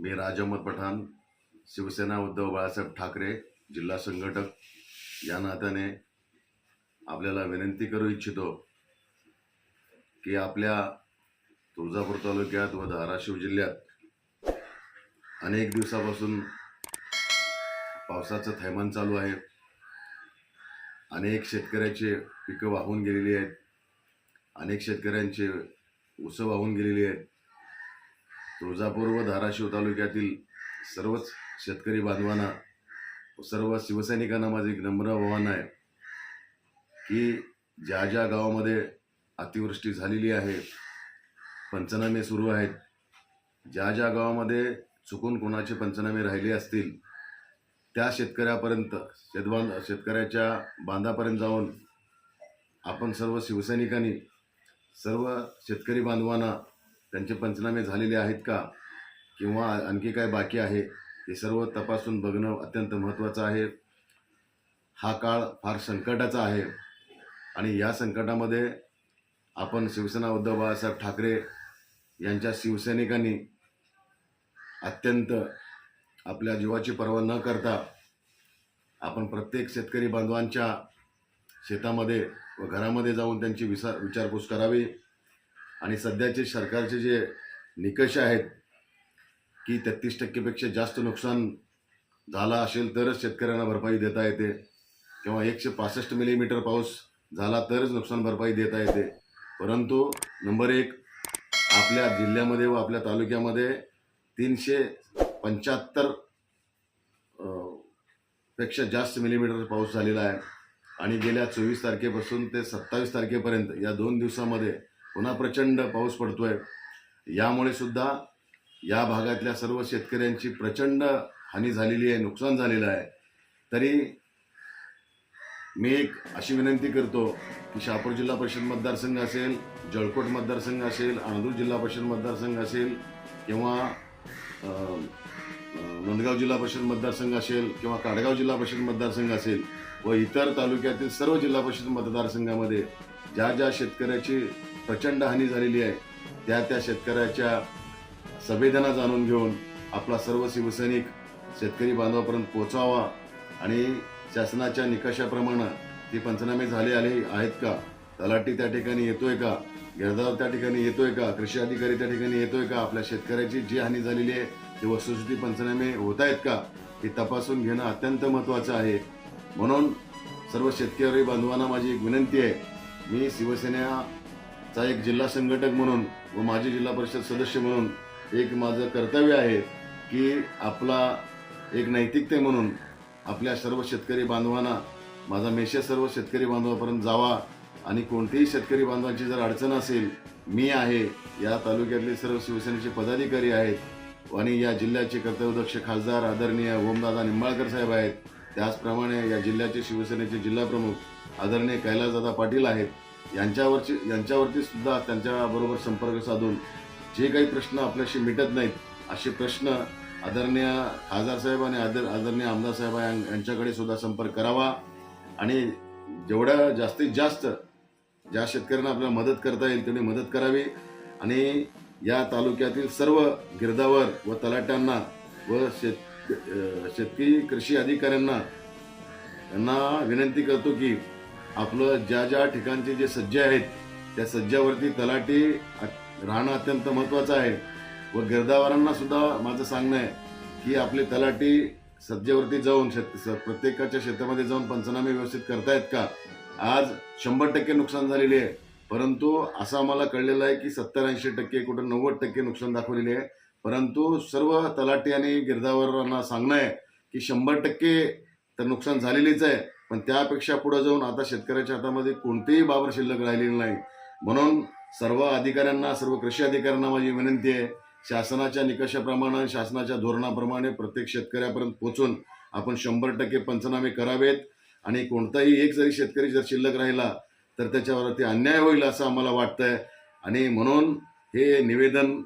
मी राज अहमद पठाण शिवसेना उद्धव बाळासाहेब ठाकरे जिल्हा संघटक. या नात्याने आपल्याला विनंती करू इच्छितो की आपल्या तुळजापूर तालुक्यात व धाराशिव जिल्ह्यात अनेक दिवसापासून पावसाचं थैमान चालू आहे. अनेक शेतकऱ्याचे पिकं वाहून गेलेली आहेत. अनेक शेतकऱ्यांचे उसं वाहून गेलेली आहेत. तुळजापूर व धाराशिव तालुक्यातील सर्वच शेतकरी बांधवांना सर्व शिवसैनिकांना माझे एक नम्र आव्हान आहे की ज्या ज्या गावामध्ये अतिवृष्टी झालेली आहे पंचनामे सुरू आहेत ज्या ज्या गावामध्ये चुकून कोणाचे पंचनामे राहिले असतील त्या शेतकऱ्यापर्यंत शेतबांध शेतकऱ्याच्या बांधापर्यंत जाऊन आपण सर्व शिवसैनिकांनी सर्व शेतकरी बांधवांना त्यांचे पंचनामे झालेले आहेत का? किंवा आणखी काय बाकी आहे? हे सर्व तपासून बघणं अत्यंत महत्त्वाचं आहे. हा काळ फार संकटाचा आहे. आणि या संकटामध्ये आपण शिवसेना उद्धव बाळासाहेब ठाकरे यांच्या शिवसैनिकांनी अत्यंत आपल्या जीवाची पर्वा न करता आपण प्रत्येक शेतकरी बांधवांच्या शेतामध्ये व घरामध्ये जाऊन त्यांची विसा विचारपूस करावी. आणि सध्याचे सरकारचे जे निकष आहेत की तेहतीस टक्केपेक्षा जास्त नुकसान झाला असेल तरच शेतकऱ्यांना भरपाई देता येते. किंवा एकशे पासष्ट मिलीमीटर पाऊस झाला तरच नुकसान भरपाई देता येते. परंतु नंबर एक आपल्या जिल्ह्यामध्ये व आपल्या तालुक्यामध्ये तीनशे पंच्याहत्तरपेक्षा जास्त मिलीमीटर पाऊस झालेला आहे. आणि गेल्या चोवीस तारखेपासून ते सत्तावीस तारखेपर्यंत या दोन दिवसामध्ये पुन्हा प्रचंड पाऊस पडतोय. यामुळे सुद्धा या भागातल्या सर्व शेतकऱ्यांची प्रचंड हानी झालेली आहे नुकसान झालेलं आहे. तरी मी एक अशी विनंती करतो की शहापूर जिल्हा परिषद मतदारसंघ असेल जळकोट मतदारसंघ असेल अणदूर जिल्हा परिषद मतदारसंघ असेल किंवा नंदगाव जिल्हा परिषद मतदारसंघ असेल किंवा काडगाव जिल्हा परिषद मतदारसंघ असेल व इतर तालुक्यातील सर्व जिल्हा परिषद मतदारसंघामध्ये ज्या ज्या शेतकऱ्याची प्रचंड हानी झालेली आहे. त्या त्या शेतकऱ्याच्या संवेदना जाणून घेऊन आपला सर्व शिवसैनिक शेतकरी बांधवापर्यंत पोचावा आणि शासनाच्या निकषाप्रमाणे ते पंचनामे झाले आले आहेत का? तलाठी त्या ठिकाणी येतोय का? गिरदार त्या ठिकाणी येतोय का? कृषी अधिकारी त्या ठिकाणी येतोय का? आपल्या शेतकऱ्याची जी हानी झालेली आहे ती वस्तुस्थिती पंचनामे होत आहेत का? हे तपासून घेणं अत्यंत महत्त्वाचं आहे. म्हणून सर्व शेतकरी बांधवांना माझी एक विनंती आहे. मी शिवसेना चा एक जिल्हा संघटक म्हणून व माजी जिल्हा परिषद सदस्य म्हणून एक माझं कर्तव्य आहे की आपला एक नैतिकते म्हणून आपल्या सर्व शेतकरी बांधवांना माझा मेसेज सर्व शेतकरी बांधवापर्यंत जावा आणि कोणतीही शेतकरी बांधवांची जर अडचण असेल मी आहे या तालुक्यातले सर्व शिवसेनेचे पदाधिकारी आहेत आणि या जिल्ह्याचे कर्तव्यदक्ष खासदार आदरणीय ओमदादा निंबाळकर साहेब आहेत. त्याचप्रमाणे या जिल्ह्याचे शिवसेनेचे जिल्हाप्रमुख आदरणीय कैलासदादा पाटील आहेत. यांच्यावरची यांच्यावरती सुद्धा त्यांच्याबरोबर संपर्क साधून जे काही प्रश्न आपल्याशी मिटत नाहीत असे प्रश्न आदरणीय खासदार साहेब आणि आदर आदरणीय आमदार साहेब यांच्याकडे सुद्धा संपर्क करावा आणि जेवढ्या जास्तीत जास्त ज्या शेतकऱ्यांना आपल्याला मदत करता येईल तेवढी मदत करावी आणि या तालुक्यातील सर्व गिरदावर व तलाट्यांना व शेत शेतकरी कृषी अधिकाऱ्यांना यांना विनंती करतो की आपलं ज्या ज्या ठिकाणचे जे सज्जे आहेत त्या सज्जावरती तलाठी राहणं अत्यंत महत्त्वाचं आहे. व गिरदावारांना सुद्धा माझं सांगणं आहे की आपले तलाठी सज्जेवरती जाऊन शेत प्रत्येकाच्या शेतामध्ये जाऊन पंचनामे व्यवस्थित करतायत का? आज शंभर टक्के नुकसान झालेले आहे. परंतु असं आम्हाला कळलेलं आहे की सत्तर ऐंशी टक्के कुठं नव्वद टक्के नुकसान दाखवलेले आहे. परंतु सर्व तलाठी आणि गिरदावरांना सांगणं आहे की शंभर टक्के तर नुकसान झालेलीच आहे. पण त्यापेक्षा पुढे जाऊन आता शेतकऱ्याच्या हातामध्ये कोणतेही बाबर शिल्लक राहिलेली नाही. म्हणून सर्व अधिकाऱ्यांना सर्व कृषी अधिकाऱ्यांना माझी विनंती आहे शासनाच्या निकषाप्रमाणे शासनाच्या धोरणाप्रमाणे प्रत्येक शेतकऱ्यापर्यंत पोहोचून आपण शंभर टक्के पंचनामे करावेत. आणि कोणताही एक जरी शेतकरी जर शिल्लक राहिला तर त्याच्यावरती अन्याय होईल असं आम्हाला वाटतंय. आणि म्हणून हे निवेदन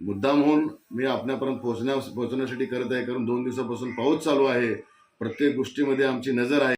मुद्दाम होऊन मी आपल्यापर्यंत पोहोचण्या पोहोचण्यासाठी करत आहे. कारण दोन दिवसापासून पाऊस चालू आहे. प्रत्येक गोष्टीमध्ये आमची नजर आहे.